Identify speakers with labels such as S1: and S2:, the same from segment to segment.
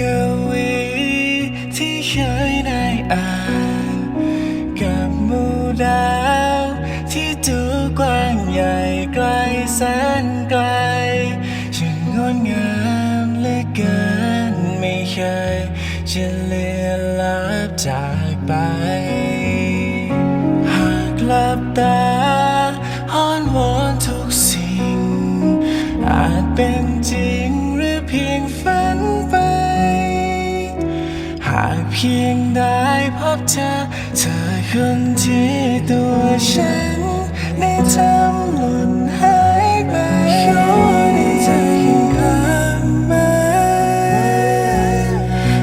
S1: กวีที่เคยได้อ่านกับมูดาวที่ดูกว้างใหญ่ไกลแสนไกลช่างงดงามเหลือเกินไม่เคยจะเลือนลับจากไป หากหลับตาอ้อนวอนทุกสิ่ง อาจเป็นจริงหรือเพียงฝันากเพียงได้พบเธอ เธอคนที่ตัวฉันได้ทำหล่นหายไปขอให้เธอยังกลับมา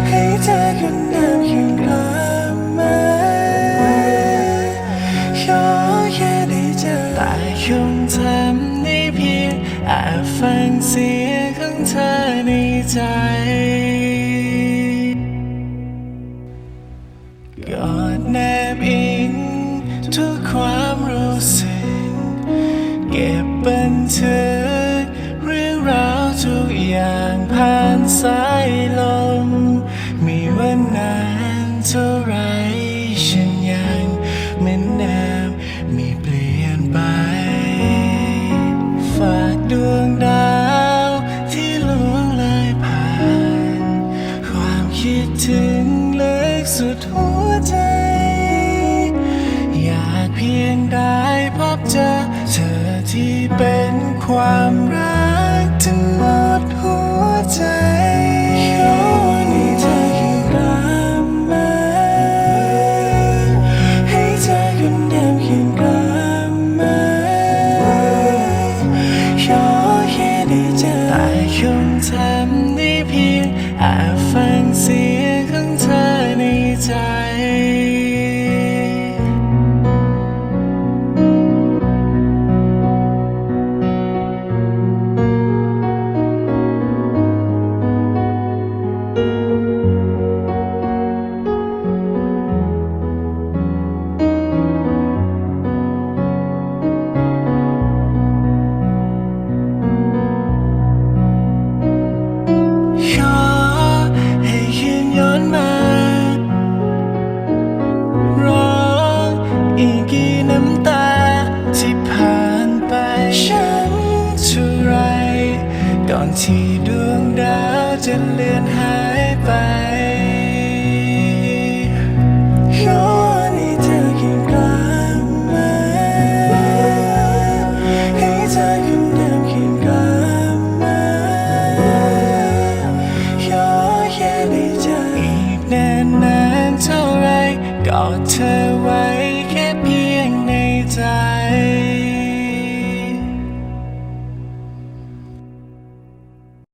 S1: ให้เธอคนเดิมยังกลับมาขอแค่ได้เจอแต่คงทำได้เพียงแอบฟังเสียงของเธอในใจ อย่างผ่านสายลม มีวันนานเท่าไรฉันยังเหมือนเดิมไม่เปลี่ยนไป ฝากดวงดาวที่ล่วงเลยผ่าน ความคิดถึงเลึกสุดหัวใจ อยากเพียงได้พบเจอเธอที่เป็นความรัก พี อนที่ดวงดาวจะเลือนหายไปขอให้เธอยังกลับมาให้เธอคนเดิมยังกลับมาขอแค่ได้เจออีกนานนานเท่าไรกอดเธอไว้แค่เพียงในใจ